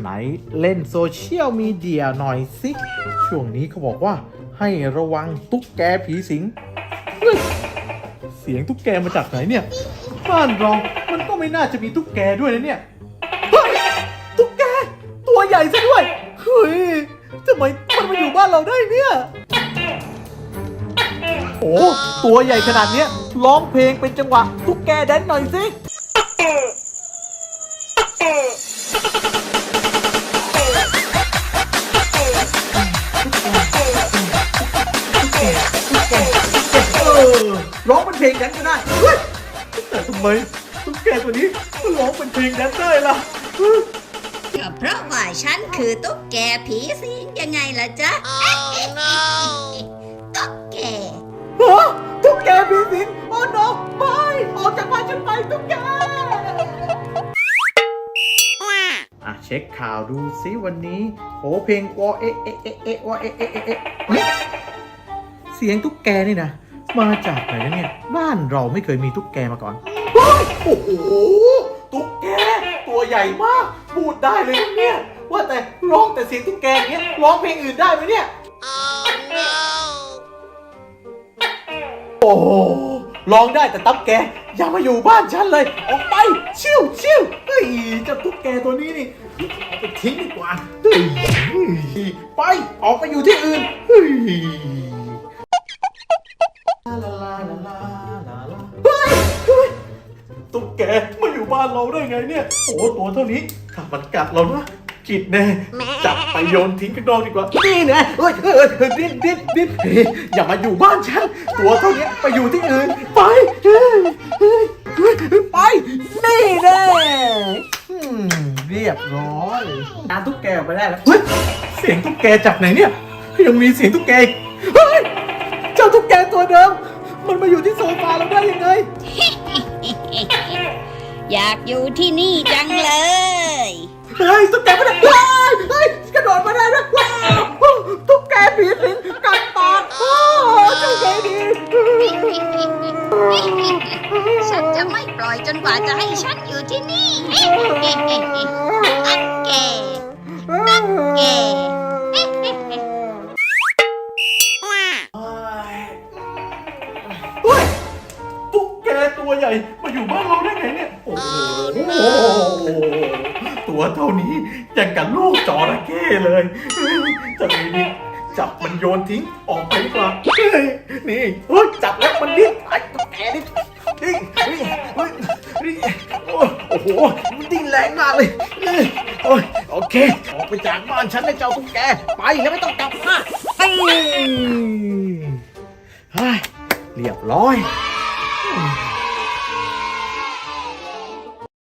ไหนเล่นโซเชียลมีเดียหน่อยสิ ช่วงนี้เขาบอกว่าให้ระวังตุ๊กแกผีสิง เสียงตุ๊กแกมาจากไหนเนี่ย บ้านเรา มันก็ไม่น่าจะมีตุ๊กแกด้วยนะเนี่ย เฮ้ย ตุ๊กแก ตัวใหญ่ซะด้วย เฮ้ยทำไมมันมาอยู่บ้านเราได้เนี่ย โอ้ตัวใหญ่ขนาดเนี้ยร้องเพลงเป็นจังหวะ ตุ๊กแกแดนหน่อยสิ ร้องเป็นเพลงแดนก็ได้เฮ้ยแต่ทำไมตุ๊กแกตัวนี้มันร้องเป็นเพลงแดนได้ล่ะเฮ้ยก็เพราะว่าฉันคือตุ๊กแกผีสิงยังไงล่ะจ๊ะตุ๊กแกฮะตุ๊กแกผีสิงโอ้โนไม่ออกจากบ้านฉันไปตุ๊กแกอะเช็คข่าวดูซิวันนี้โอ้เพลงวอเอะเอะเอะเอะวอเอะเอะเอะเอะเฮ้ยเสียงตุ๊กแกนี่นะ มาจากไหนเนี่ย บ้านเราไม่เคยมีตุ๊กแกมาก่อนโอ้โหตุ๊กแก ตัวใหญ่มากพูดได้เลยเนี่ยว่าแต่ร้องแต่เสียงตุ๊กแกเงี้ยร้องเพลงอื่นได้ไหมเนี่ยโอ้โหร้องได้แต่ตุ๊กแก อย่ามาอยู่บ้านฉันเลย ออกไปชิวชิวเฮ้ยเจ้าตุ๊กแกตัวนี้นี่เอาไปทิ้งดีกว่าเฮ้ยไปออกไปอยู่ที่อื่นเฮ้ย บ้านเราได้ไงเนี่ย โอ้ตัวเท่านี้ถ้ามันกัดเรานะกิดแน่จับไปโยนทิ้งข้างนอกดีกว่า นี่นะเฮ้ยเฮ้ยเฮ้ยดิ้นดิ้นดิ้นเฮ้ยอย่ามาอยู่บ้านฉัน ตัวเท่านี้ไปอยู่ที่อื่น ไปเฮ้ยเฮ้ยเฮ้ยไป นี่แน่อืมเรียบร้อยตามตุ๊กแกออกไปได้แล้ว เฮ้ย เสียงตุ๊กแกจากไหนเนี่ย ยังมีเสียงตุ๊กแกอีกเฮ้ย เจ้าตุ๊กแกตัวเดิม มันมาอยู่ที่โซฟาเราได้ยังไง อยากอยู่ที่นี่จังเลย เฮ้ยตุ๊กแกไม่ได้ว้ายเฮ้ยกระโดดมาได้ด้วยว้าวตุ๊กแกผีสิงกัดปากโอ้ตุ๊กแกดีฉันจะไม่ปล่อยจนกว่าจะให้ฉันอยู่ที่นี่ตุ๊กแก ใหญ่มาอยู่บ้านเราได้ไงเนี่ย โอ้โหตัวเท่านี้อย่างกับลูกจระเข้เลยเฮ้ยจะมีนี่จับมันโยนทิ้งออกไปดีกว่าเฮ้ยนี่เฮ้ยจับแล้วมันดิ้นไอ้ตุ๊กแกนี่นี่เฮ้ยเฮ้ยนี่โอ้โหมันดิ้นแรงมากเลยเฮ้ยโอ้ยโอเค ออกไปจากบ้านฉันนะเจ้าตุ๊กแกไปแล้วไม่ต้องกลับมาเฮ้เรียบร้อย